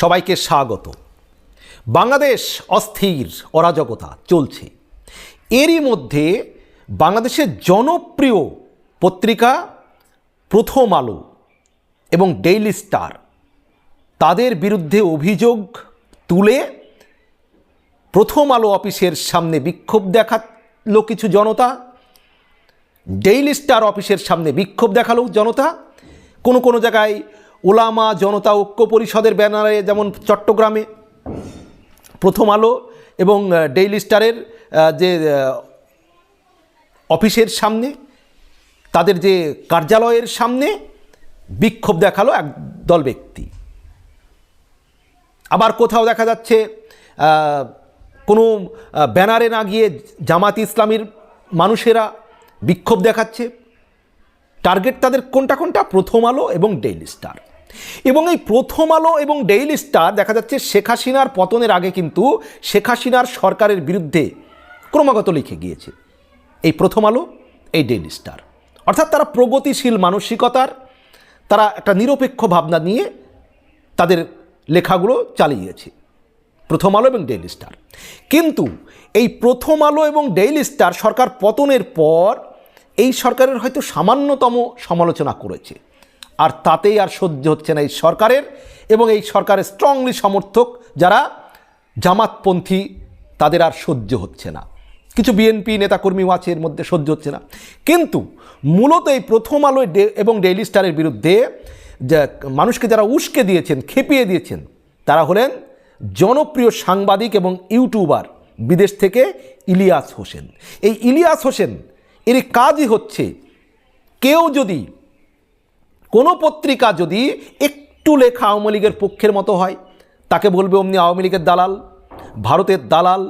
সবাইকে স্বাগত। বাংলাদেশ অস্থির, অরাজকতা চলছে। এরই মধ্যে বাংলাদেশের জনপ্রিয় পত্রিকা প্রথম আলো এবং ডেইলি স্টার তাদের বিরুদ্ধে অভিযোগ তুলে প্রথম আলো অফিসের সামনে বিক্ষোভ দেখাল কিছু জনতা। ডেইলি স্টার অফিসের সামনে বিক্ষোভ দেখাল জনতা। কোনো কোনো জায়গায় ওলামা জনতা ঐক্য পরিষদের ব্যানারে যেমন চট্টগ্রামে প্রথম আলো এবং ডেইলি স্টারের যে অফিসের সামনে, তাদের যে কার্যালয়ের সামনে বিক্ষোভ দেখাল এক দল ব্যক্তি। আবার কোথাও দেখা যাচ্ছে কোনো ব্যানারে না গিয়ে জামাত ইসলামীর মানুষেরা বিক্ষোভ দেখাচ্ছে। টার্গেট তাদের কোনটা কোনটা? প্রথম আলো এবং ডেইলি স্টার এবং এই প্রথম আলো এবং ডেইলি স্টার দেখা যাচ্ছে শেখ হাসিনার পতনের আগে কিন্তু শেখ হাসিনার সরকারের বিরুদ্ধে ক্রমাগত লিখে গিয়েছে। এই প্রথম আলো, এই ডেইলি স্টার অর্থাৎ তারা প্রগতিশীল মানসিকতার, তারা একটা নিরপেক্ষ ভাবনা নিয়ে তাদের লেখাগুলো চালিয়েছে। প্রথম আলো এবং ডেইলি স্টার কিন্তু এই প্রথম আলো এবং ডেইলি স্টার সরকার পতনের পর এই সরকারের হয়তো সামান্যতম সমালোচনা করেছে। আর তাতেই আর সহ্য হচ্ছে না এই সরকারের এবং এই সরকারের স্ট্রংলি সমর্থক যারা জামাতপন্থী, তাদের আর সহ্য হচ্ছে না। কিছু বিএনপি নেতাকর্মীও আছে, এর মধ্যে সহ্য হচ্ছে না। কিন্তু মূলত এই প্রথম আলো ডে- এবং ডেইলি স্টারের বিরুদ্ধে যা মানুষকে যারা উস্কে দিয়েছেন, খেপিয়ে দিয়েছেন, তারা হলেন জনপ্রিয় সাংবাদিক এবং ইউটিউবার বিদেশ থেকে ইলিয়াস হোসেন। এই ইলিয়াস হোসেন, এর কাজই হচ্ছে কেউ যদি কোনো পত্রিকা যদি একটু লেখা আওয়ামী লীগের পক্ষের মতো হয়, তাকে বলবে অমনি আওয়ামী লীগের দালাল, ভারতের দালাল,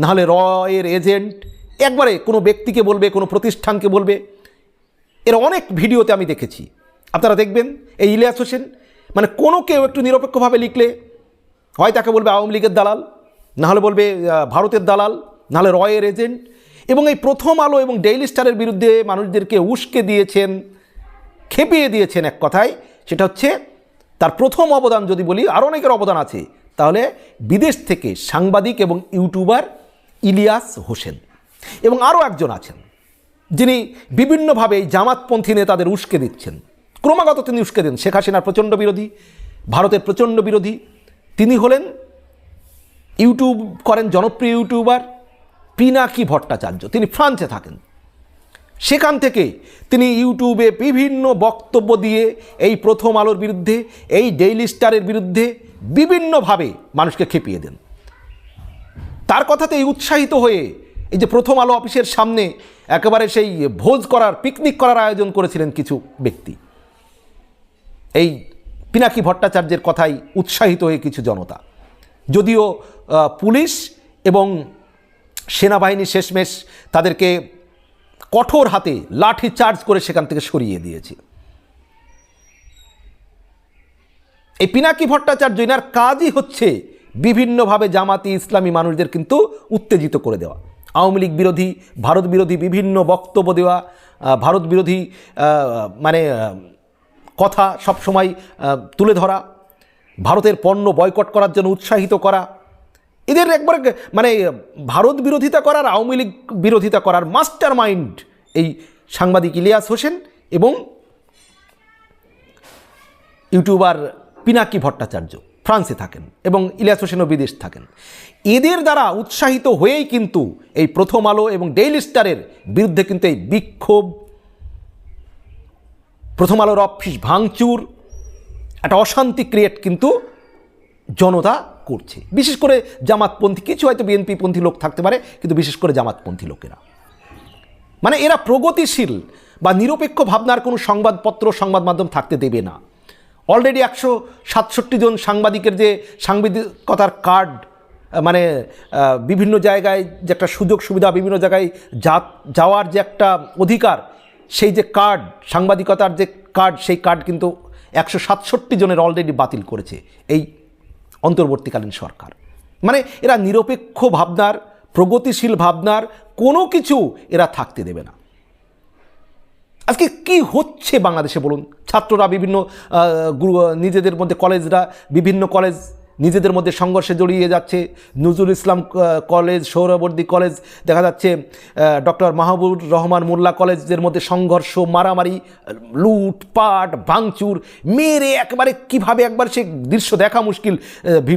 নাহলে রয়ের এজেন্ট। একবারে কোনো ব্যক্তিকে বলবে, কোনো প্রতিষ্ঠানকে বলবে। এর অনেক ভিডিওতে আমি দেখেছি। আপনারা দেখবেন, এই ইলিয়াস হোসেন মানে কোনো কেউ একটু নিরপেক্ষভাবে লিখলে, হয় তাকে বলবে আওয়ামী লীগের দালাল, নাহলে বলবে ভারতের দালাল, নাহলে রয়ের এজেন্ট। এবং এই প্রথম আলো এবং ডেইলি স্টারের বিরুদ্ধে মানুষদেরকে উস্কে দিয়েছেন খেপিয়ে দিয়েছেন এক কথায়, সেটা হচ্ছে তার প্রথম অবদান যদি বলি আরও অনেকের অবদান আছে। তাহলে বিদেশ থেকে সাংবাদিক এবং ইউটিউবার ইলিয়াস হোসেন এবং আরও একজন আছেন, যিনি বিভিন্নভাবে জামাতপন্থী নেতাদের উস্কে দিচ্ছেন। ক্রমাগত তিনি উস্কে দেন। শেখ হাসিনার প্রচণ্ড বিরোধী, ভারতের প্রচণ্ড বিরোধী। তিনি হলেন ইউটিউব করেন জনপ্রিয় ইউটিউবার পিনাকি ভট্টাচার্য। তিনি ফ্রান্সে থাকেন। সেখান থেকে তিনি ইউটিউবে বিভিন্ন বক্তব্য দিয়ে এই প্রথম আলোর বিরুদ্ধে, এই ডেইলি স্টারের বিরুদ্ধে বিভিন্নভাবে মানুষকে খেপিয়ে দেন। তার কথাতেই উৎসাহিত হয়ে এই যে প্রথম আলো অফিসের সামনে একেবারে সেই ভোজ করার পিকনিক করার আয়োজন করেছিলেন কিছু ব্যক্তি। এই পিনাকি ভট্টাচার্যের কথাই উৎসাহিত হয়ে কিছু জনতা। যদিও পুলিশ এবং সেনাবাহিনী শেষমেশ তাদেরকে কঠোর হাতে লাঠি চার্জ করে সেখান থেকে সরিয়ে দিয়েছে। এই পিনাকি ভট্টাচার্য এনার কাজই হচ্ছে বিভিন্নভাবে জামাতি ইসলামী মানুষদের কিন্তু উত্তেজিত করে দেওয়া। আওয়ামী লীগ বিরোধী, ভারত বিরোধী বিভিন্ন বক্তব্য দেওয়া ভারত বিরোধী মানে কথা সবসময় তুলে ধরা, ভারতের পণ্য বয়কট করার জন্য উৎসাহিত করা এদের একবার মানে ভারত বিরোধিতা করার, আওয়ামী লীগ বিরোধিতা করার মাস্টার মাইন্ড এই সাংবাদিক ইলিয়াস হোসেন এবং ইউটিউবার পিনাকি ভট্টাচার্য ফ্রান্সে থাকেন এবং ইলিয়াস হোসেনও বিদেশ থাকেন। এদের দ্বারা উৎসাহিত হয়েই কিন্তু এই প্রথম আলো এবং ডেইলি স্টারের বিরুদ্ধে কিন্তু এই বিক্ষোভ, প্রথম আলোর অফিস ভাঙচুর, একটা অশান্তি ক্রিয়েট কিন্তু জনতা করছে। বিশেষ করে জামাতপন্থী, কিছু হয়তো বিএনপিপন্থী লোক থাকতে পারে, কিন্তু বিশেষ করে জামাতপন্থী লোকেরা। মানে এরা প্রগতিশীল বা নিরপেক্ষ ভাবনার কোনো সংবাদপত্র, সংবাদ মাধ্যম থাকতে দেবে না। অলরেডি একশো সাতষট্টি জন সাংবাদিকের যে সাংবাদিকতার কার্ড মানে বিভিন্ন জায়গায় যে একটা সুযোগ সুবিধা, বিভিন্ন জায়গায় যা, যাওয়ার যে একটা অধিকার, সেই যে কার্ড, সাংবাদিকতার যে কার্ড, সেই কার্ড কিন্তু একশো সাতষট্টি জনের অলরেডি বাতিল করেছে। এই অন্তর্বর্তীকালীন সরকার। মানে এরা নিরপেক্ষ ভাবনার, প্রগতিশীল ভাবনার কোনো কিছু এরা থাকতে দেবে না। আজকে কি হচ্ছে বাংলাদেশে বলুন? ছাত্ররা বিভিন্ন নিজেদের মধ্যে কলেজরা বিভিন্ন কলেজ নিজেদের মধ্যে সংঘর্ষে জড়িয়ে যাচ্ছে। নজরুল ইসলাম কলেজ, সৌরবর্দী কলেজ, দেখা যাচ্ছে ডক্টর মাহবুব রহমান মোল্লা কলেজের মধ্যে সংঘর্ষ, মারামারি লুটপাট ভাঙচুর, মেরে একবারে কীভাবে একবার সে দৃশ্য দেখা মুশকিল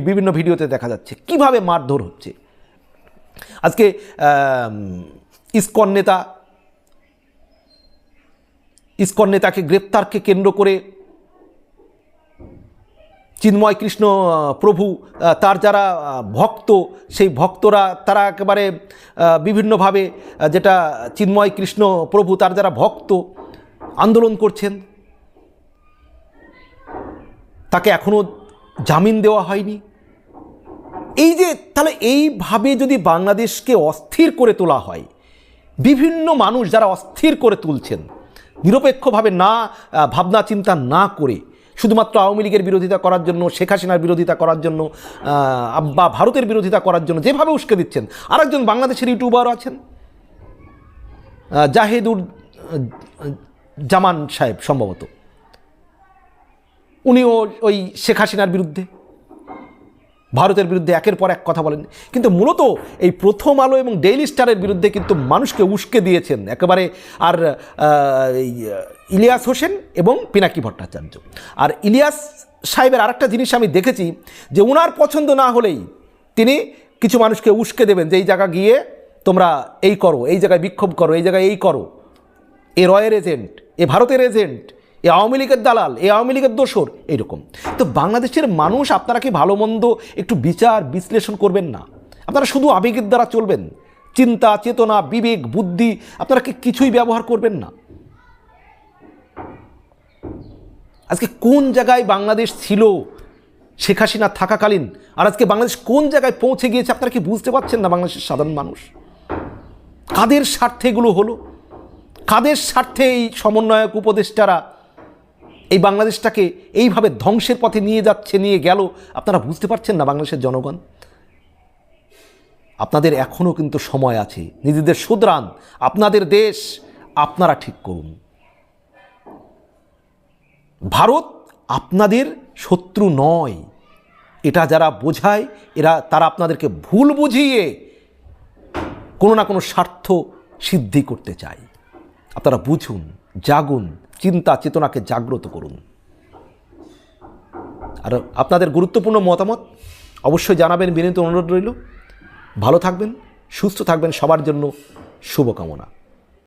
বিভিন্ন ভিডিওতে দেখা যাচ্ছে। কীভাবে মারধর হচ্ছে? আজকে ইস্কন নেতা, ইস্কন নেতাকে গ্রেপ্তারকে কেন্দ্র করে চিন্ময় কৃষ্ণ প্রভু তার যারা ভক্ত, সেই ভক্তরা, তারা একেবারে বিভিন্নভাবে যেটা চিন্ময় কৃষ্ণ, প্রভু, তার যারা ভক্ত, আন্দোলন করছেন, তাকে এখনও জামিন দেওয়া হয়নি। এই যে, তাহলে এইভাবে যদি বাংলাদেশকে অস্থির করে তোলা হয়, বিভিন্ন মানুষ যারা অস্থির করে তুলছেন, নিরপেক্ষভাবে না ভাবনা চিন্তা না করে শুধুমাত্র আওয়ামী লীগের বিরোধিতা করার জন্য, শেখ হাসিনার বিরোধিতা করার জন্য বা ভারতের বিরোধিতা করার জন্য যেভাবে উস্কে দিচ্ছেন। আরেকজন বাংলাদেশের ইউটিউবারও আছেন জাহেদুর জামান সাহেব সম্ভবত। উনিও ওই শেখ হাসিনার বিরুদ্ধে। ভারতের বিরুদ্ধে একের পর এক কথা বলেন। কিন্তু মূলত এই প্রথম আলো এবং ডেইলি স্টারের বিরুদ্ধে কিন্তু মানুষকে উস্কে দিয়েছেন একেবারে আর ইলিয়াস হোসেন এবং পিনাকি ভট্টাচার্য। আর ইলিয়াস সাহেবের আরেকটা জিনিস আমি দেখেছি যে উনার পছন্দ না হলেই তিনি কিছু মানুষকে উস্কে দেবেন যে, এই জায়গা গিয়ে তোমরা এই করো, এই জায়গায় বিক্ষোভ করো, এই জায়গায় এই করো। এ রয়ের এজেন্ট, এ ভারতের এজেন্ট এ আওয়ামী লীগের দালাল, এ আওয়ামী লীগের দোসর এইরকম তো বাংলাদেশের মানুষ আপনারা কি ভালো মন্দ একটু বিচার বিশ্লেষণ করবেন না? আপনারা শুধু আবেগের দ্বারা চলবেন। চিন্তা, চেতনা, বিবেক, বুদ্ধি, আপনারা কি কিছুই ব্যবহার করবেন না? আজকে কোন জায়গায় বাংলাদেশ ছিল শেখ হাসিনা থাকাকালীন? আর আজকে বাংলাদেশ কোন জায়গায় পৌঁছে গিয়েছে আপনারা কি বুঝতে পারছেন না বাংলাদেশের সাধারণ মানুষ? কাদের স্বার্থে এগুলো হলো? কাদের স্বার্থে এই সমন্বয়ক উপদেষ্টারা এই বাংলাদেশটাকে এইভাবে ধ্বংসের পথে নিয়ে যাচ্ছে, নিয়ে গেল, আপনারা বুঝতে পারছেন না বাংলাদেশের জনগণ? আপনাদের এখনও কিন্তু সময় আছে। নিজেদের শুধরান। আপনাদের দেশ আপনারা ঠিক করুন। ভারত আপনাদের শত্রু নয়। এটা যারা বোঝায়, এরা, তারা আপনাদেরকে ভুল বুঝিয়ে কোনো না কোনো স্বার্থ সিদ্ধি করতে চায়। আপনারা বুঝুন, জাগুন চিন্তা, চেতনাকে জাগ্রত করুন। আর আপনাদের গুরুত্বপূর্ণ মতামত অবশ্যই জানাবেন। বিনীত অনুরোধ রইল। ভালো থাকবেন, সুস্থ থাকবেন। সবার জন্য শুভকামনা।